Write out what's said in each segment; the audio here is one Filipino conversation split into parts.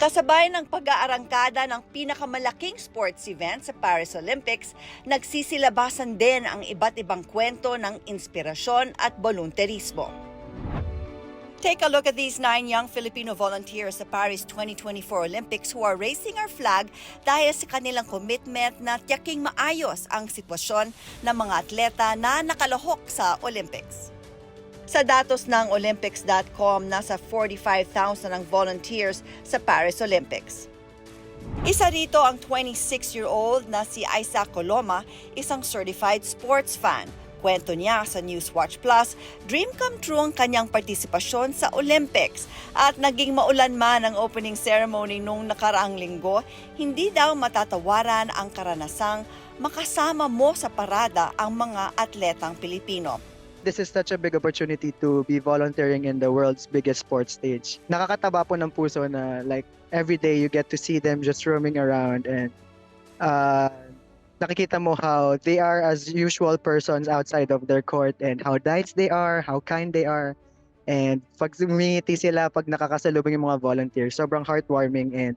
Kasabay ng pag-aarangkada ng pinakamalaking sports event sa Paris Olympics, nagsisilabasan din ang iba't ibang kwento ng inspirasyon at volunterismo. Take a look at these nine young Filipino volunteers sa Paris 2024 Olympics who are raising our flag dahil sa kanilang commitment na tiyaking maayos ang sitwasyon ng mga atleta na nakalahok sa Olympics. Sa datos ng Olympics.com, nasa 45,000 ang volunteers sa Paris Olympics. Isa rito ang 26-year-old na si Isaac Coloma, isang certified sports fan. Kwento niya sa Newswatch Plus, dream come true ang kanyang partisipasyon sa Olympics at naging maulan man ang opening ceremony nung nakaraang linggo, hindi daw matatawaran ang karanasang makasama mo sa parada ang mga atletang Pilipino. This is such a big opportunity to be volunteering in the world's biggest sports stage. Nakakataba po ng puso na like every day you get to see them just roaming around and uh, nakikita mo how they are as usual persons outside of their court and how nice they are, how kind they are. And pag umingiti sila pag nakakasalubong yung mga volunteers, sobrang heartwarming and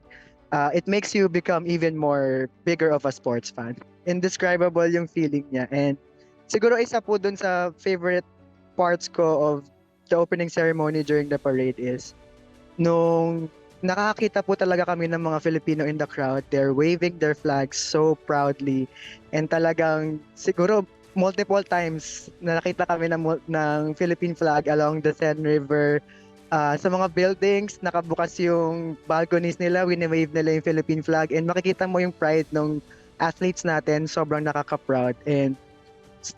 uh, it makes you become even more bigger of a sports fan. Indescribable yung feeling niya and siguro isa po dun sa favorite parts ko of the opening ceremony during the parade is nung nakakita po talaga kami ng mga Filipino in the crowd. They're waving their flags so proudly and talagang siguro multiple times na nakita kami ng, ng Philippine flag along the Seine River. Ah, sa mga buildings, nakabukas yung balconies nila, wini-wave nila yung Philippine flag and makikita mo yung pride ng athletes natin, sobrang nakaka-proud and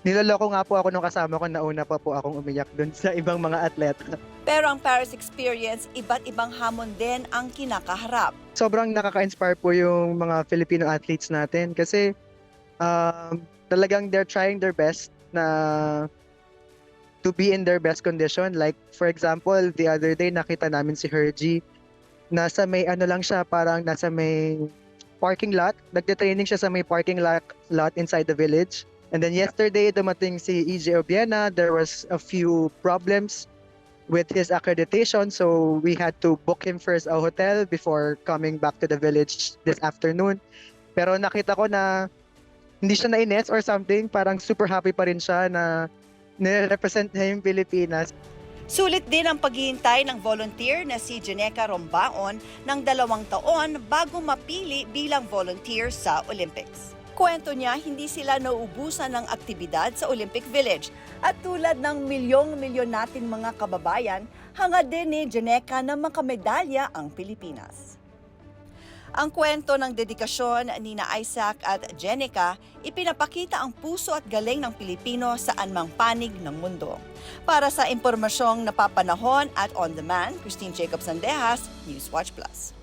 niloloko nga po ako nung kasama ko nauna pa po akong umiyak dun sa ibang mga atleta. Pero ang Paris experience, iba't ibang hamon din ang kinakaharap. Sobrang nakaka-inspire po yung mga Filipino athletes natin kasi um, talagang they're trying their best na to be in their best condition. Like, for example, the other day nakita namin si Hergy nasa may ano lang siya, parang nasa may parking lot. Nagte-training siya sa may parking lot, lot inside the village. And then yesterday, dumating si EJ Obiena. There was a few problems with his accreditation. So we had to book him first a hotel before coming back to the village this afternoon. Pero nakita ko na hindi siya nainis or something. Parang super happy pa rin siya na nire-represent niya yung Pilipinas. Sulit din ang paghihintay ng volunteer na si Jeneca Rombaon ng dalawang taon bago mapili bilang volunteer sa Olympics. Kwento niya, hindi sila nauubusan ng aktibidad sa Olympic Village. At tulad ng milyong-milyon natin mga kababayan, hangad din ni Jeneca na makamedalya ang Pilipinas. Ang kwento ng dedikasyon ni na Isaac at Jenica, ipinapakita ang puso at galing ng Pilipino sa anmang panig ng mundo. Para sa impormasyong napapanahon at on demand, Christine Jacob Sandejas, Newswatch Plus.